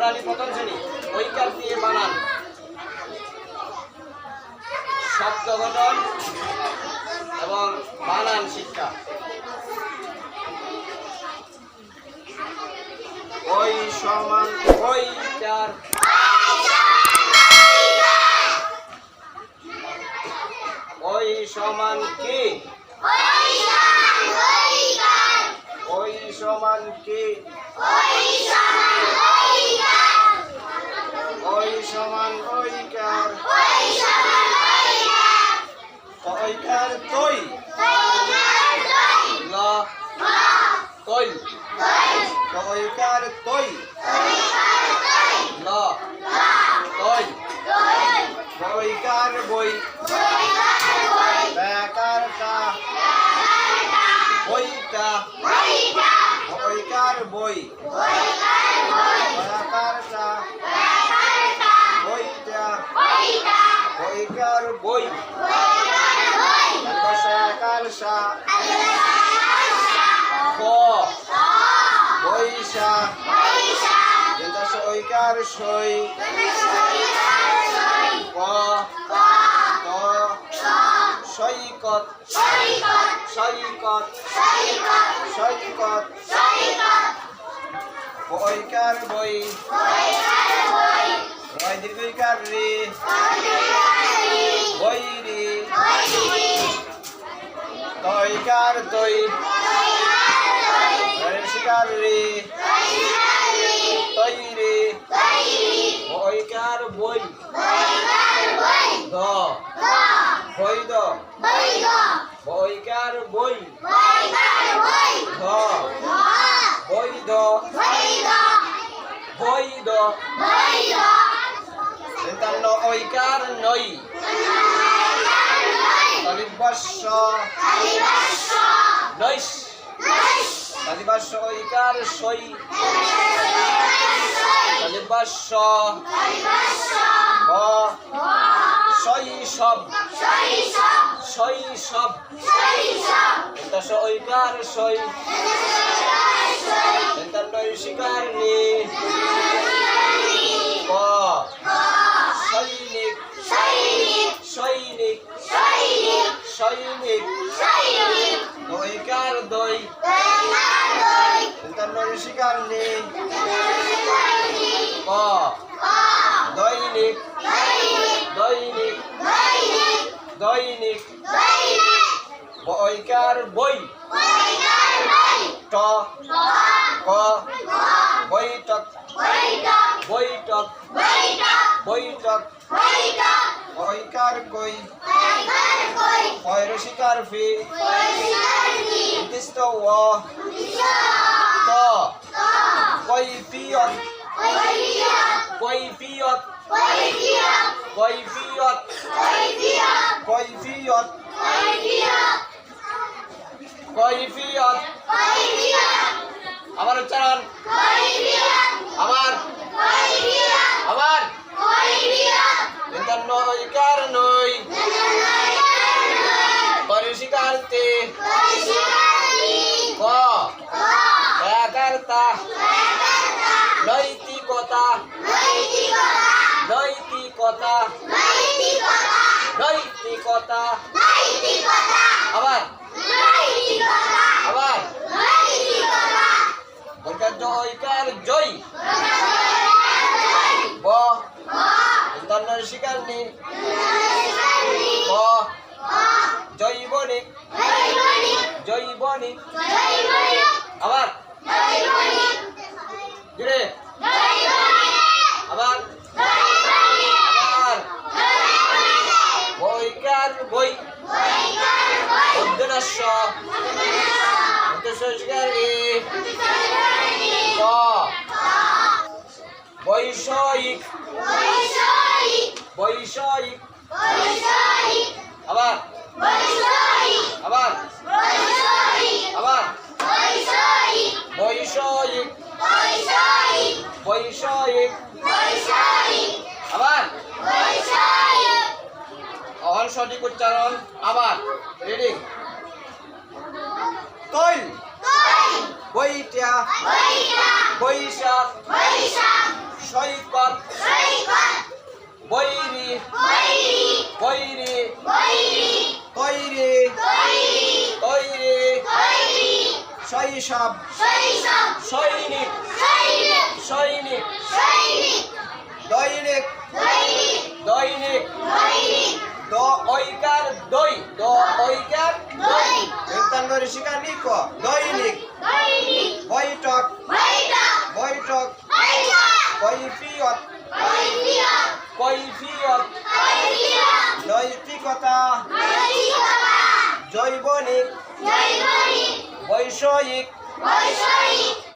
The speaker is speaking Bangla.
বর্ণালী প্রথম শ্রেণি ঐকার দিয়ে বানান। শব্দ গঠন এবং বানান শিক্ষা। ওই সমান ওই চার ওই সমান কি? ওই সমান কি? ওই সমান ঐকার ঐকার তৈ ল তৈ ঐকার তৈ ল তৈ ঐকার বই বেকার বইটা ঐকার বই বেকার টা বইটা বই বেকার সা ক বৈশা ঐকার সই। ক সৈকত। সৈকত। সৈকত। বৈকার বই। রয় দীর্ঘিকার রে বই। রে তৈকার তৈ শিকার রে রে বৈকার বই। দ। বই দ বৈকার বই। ধ বই দ বই দ তেতান্ন ঐকার নই তলিবর্ষ নৈশ। তলিবর্ষ ঐকার সই। তলিবর্ষ ব শৈশব শৈশব দশ ঐকার সই। শিকার নি ক সৈনিক সৈনিক সৈনিক দৈকার দই। তেতান্ন শিকার নি ক? দৈনিক। দৈনিক। দৈনিক। বৈকার বই। ট? ক? বৈঠক। বৈঠক। বৈঠক। বৈকার কই? কয়ের শিকার ফি নির্দিষ্ট ও ত কৈফিয়ত কৈফিয়ত কৈফিয়ত কৈফিয়ত কৈফিয়ত আমার উচ্চারণ আমার আমার নিতান্ন ঐকার নই পরিষ্কারতে ক ব্যাকারতা নৈতিকতা নৈতিকতা নৈতিকতা আবার। আবার। ঐকার ঐকার জয়? ব। শিকার নি। জৈবনিক জৈবনিক আবার জুড়ে আবার আবার বৈকার বই উদ্দনাস্য ক? বৈষয়িক বৈষয়িক আবার। আবার। আবার। বৈষয়িক বৈষয়িক আবার। অহন সঠিক উচ্চারণ। আবার। রিডিং তৈল। বইটা। বৈশাখ। সৈকত বৈরি। বৈরি। তৈরি। তৈরি। শৈশব। সৈনিক। সৈনিক। দৈনিক। দৈনিক। দ ঐকার দই দ ঐকার বেতাঙ্গরি শিকার নিক দৈনিক। বৈষয়িক।